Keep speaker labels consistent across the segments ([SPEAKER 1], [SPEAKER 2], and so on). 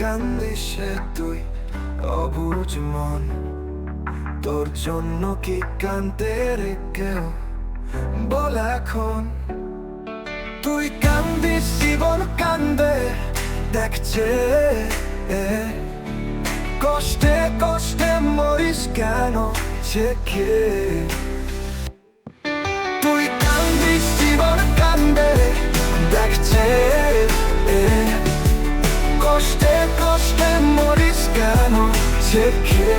[SPEAKER 1] কান্দিস রে তুই, অবুজ মন। তোর জন্য কি কান্দে রে কেউ? বল এখন। তুই কান্দিস, জীবন কান্দে, দেখছে কষ্টে কষ্টে মরিস কেন, সে তুই শেখে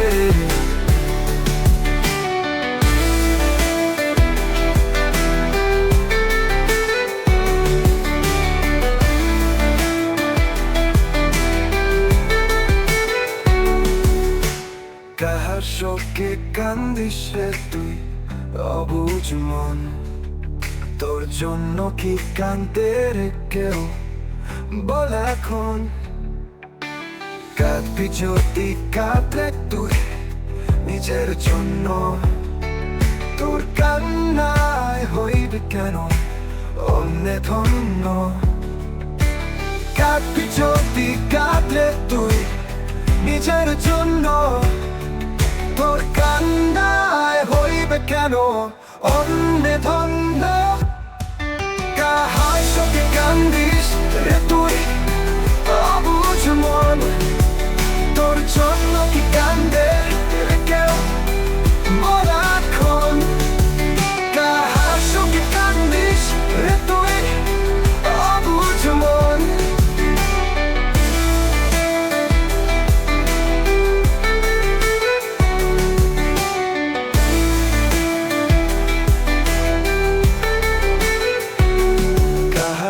[SPEAKER 1] কাহার শোকে কান্দিস তুই? অবুঝ মন। তোর জন্য কি কান্দে রে কেউ? বল এখন। কাঁদলে তুই নিজের জন্য তোর কান্নায় হইবে কেন অন্যে ধন্য কাঁদবি যদি তুই নিজের জন্য তোর কান্নায় হইবে কেন অন্যে ধন্য কাহার সঙ্গে কান্দিস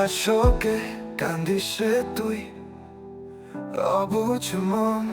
[SPEAKER 1] শোকে কান্দিস তুই অবুঝ মন।